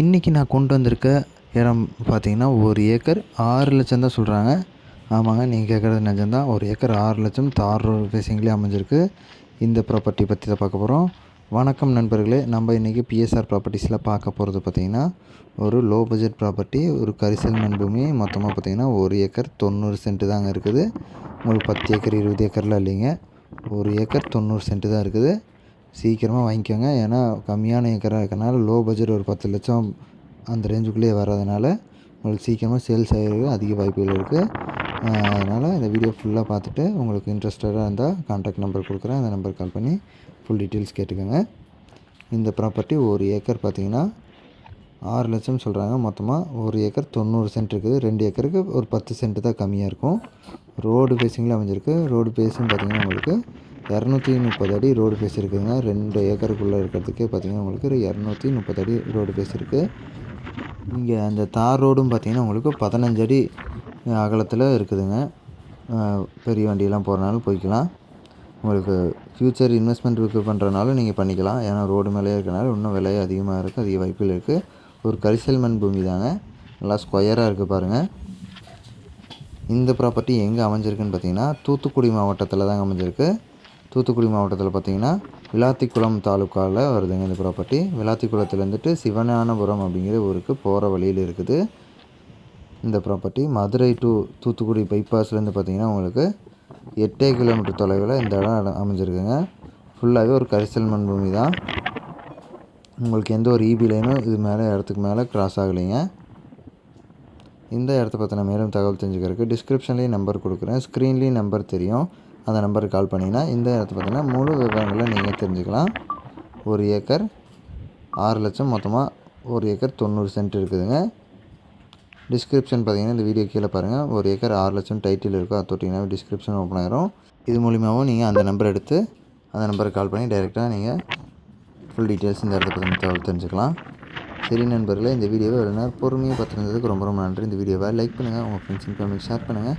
இன்றைக்கி நான் கொண்டு வந்திருக்க இடம் பார்த்தீங்கன்னா ஒரு ஏக்கர் ஆறு லட்சம் தான் சொல்கிறாங்க ஆமாங்க நீங்கள் கேட்குறது நிஜம்தான். ஒரு ஏக்கர் ஆறு லட்சம் தார் ரோடு ஃபேஸிங்லேயே அமைஞ்சிருக்கு. இந்த ப்ராப்பர்ட்டி பற்றி தான் பார்க்க போகிறோம் வணக்கம் நண்பர்களே நம்ம இன்றைக்கி பிஎஸ்ஆர் ப்ராப்பர்ட்டிஸில் பார்க்க போகிறது பார்த்திங்கன்னா ஒரு லோ பட்ஜெட் ப்ராப்பர்ட்டி ஒரு கரிசல் மண் பூமி மொத்தமாக பார்த்திங்கன்னா ஒரு ஏக்கர் தொண்ணூறு சென்ட்டு தாங்க இருக்குது. உங்களுக்கு பத்து ஏக்கர் இருபது ஏக்கர்லாம் இல்லைங்க. ஒரு ஏக்கர் தொண்ணூறு சென்ட்டு தான் இருக்குது. சீக்கிரமாக வாங்கிக்கோங்க. ஏன்னா கம்மியான ஏக்கராக இருக்கனால லோ பட்ஜெட் ஒரு பத்து லட்சம் அந்த ரேஞ்சுக்குள்ளேயே வர்றதுனால உங்களுக்கு சீக்கிரமாக சேல்ஸ் ஆகிருக்கு அதிக வாய்ப்புகள் இருக்குது அதனால் இந்த வீடியோ ஃபுல்லாக பார்த்துட்டு உங்களுக்கு இன்ட்ரெஸ்டடாக இருந்தால் கான்டாக்ட் நம்பர் கொடுக்குறேன். அந்த நம்பர் கால் பண்ணி ஃபுல் டீட்டெயில்ஸ் கேட்டுக்கோங்க. இந்த ப்ராப்பர்ட்டி ஒரு ஏக்கர் பார்த்தீங்கன்னா ஆறு லட்சம் சொல்கிறாங்க மொத்தமாக ஒரு ஏக்கர் தொண்ணூறு சென்ட் இருக்குது. ரெண்டு ஏக்கருக்கு ஒரு பத்து சென்ட் தான் கம்மியாக இருக்கும். ரோடு பேஸிங்கில் அமைஞ்சிருக்கு. ரோடு பேஸும் பார்த்திங்கன்னா உங்களுக்கு இரநூத்தி முப்பது அடி ரோடு பேஸ் இருக்குதுங்க. ரெண்டு ஏக்கருக்குள்ளே இருக்கிறதுக்கே பார்த்திங்கன்னா உங்களுக்கு ஒரு இரநூத்தி முப்பது அடி ரோடு பேஸ் இருக்குது இங்கே அந்த தார் ரோடும் பார்த்திங்கன்னா உங்களுக்கு பதினஞ்சு அடி அகலத்தில் இருக்குதுங்க. பெரிய வண்டியெல்லாம் போகிறனாலும் போய்க்கலாம். உங்களுக்கு ஃப்யூச்சர் இன்வெஸ்ட்மெண்ட் பண்ணுறனாலும் நீங்கள் பண்ணிக்கலாம். ஏன்னா ரோடு மேலே இருக்கனால இன்னும் விலை அதிகமாக இருக்குது அதிக வாய்ப்புகள் இருக்குது ஒரு கரிசல் மண் பூமி தாங்க. நல்லா ஸ்கொயராக இருக்குது பாருங்கள் இந்த ப்ராப்பர்ட்டி எங்கே அமைஞ்சிருக்குன்னு பார்த்தீங்கன்னா தூத்துக்குடி மாவட்டத்தில் தாங்க அமைஞ்சிருக்கு. தூத்துக்குடி மாவட்டத்தில் பார்த்திங்கன்னா விளாத்திக்குளம் தாலுக்காவில் வருதுங்க இந்த ப்ராப்பர்ட்டி விளாத்திக்குளத்துலேருந்துட்டு சிவஞானபுரம் அப்படிங்கிற ஊருக்கு போகிற வழியில் இருக்குது இந்த ப்ராப்பர்ட்டி மதுரை டு தூத்துக்குடி பைபாஸ்லேருந்து பார்த்திங்கன்னா உங்களுக்கு எட்டே கிலோமீட்டர் தொலைவில் இந்த இடம் அமைஞ்சிருக்குங்க. ஃபுல்லாகவே ஒரு கரிசல் மண் பூமி தான். உங்களுக்கு எந்த ஒரு இபி லைனும் இது மேலே இடத்துக்கு மேலே க்ராஸ் ஆகலைங்க. இந்த இடத்த பற்றின மேலும் தகவல் தெரிஞ்சுக்கிறதுக்கு டிஸ்கிரிப்ஷன்லேயும் நம்பர் கொடுக்குறேன். ஸ்க்ரீன்லேயும் நம்பர் தெரியும். அந்த நம்பருக்கு கால் பண்ணிங்கன்னா இந்த இடத்த பார்த்தீங்கன்னா முழு விவரங்களை நீங்கள் தெரிஞ்சுக்கலாம். ஒரு ஏக்கர் ஆறு லட்சம் மொத்தமாக ஒரு ஏக்கர் தொண்ணூறு சென்ட் இருக்குதுங்க. டிஸ்கிரிப்ஷன் பார்த்தீங்கன்னா இந்த வீடியோ கீழே பாருங்கள் ஒரு ஏக்கர் ஆறு லட்சம் டைட்டில் இருக்கும். அது தொட்டிங்கன்னா டிஸ்கிரிப்ஷன் ஓப்பன் ஆகிரும் இது மூலிமாவும் நீங்கள் அந்த நம்பர் எடுத்து அந்த நம்பருக்கு கால் பண்ணி டைரெக்டாக நீங்கள் ஃபுல் டீட்டெயில்ஸ் இந்த இடத்த பற்றி தகவல் தெரிஞ்சுக்கலாம். சரி நண்பர்களே இந்த வீடியோவை ஒரு நேரம் பொறுமையாக பார்த்துருந்ததுக்கு ரொம்ப ரொம்ப நன்றி. இந்த வீடியோவை லைக் பண்ணுங்கள் உங்கள் ஃப்ரெண்ட்ஸ் அண்ட் ஃபேமிலி ஷேர் பண்ணுங்கள்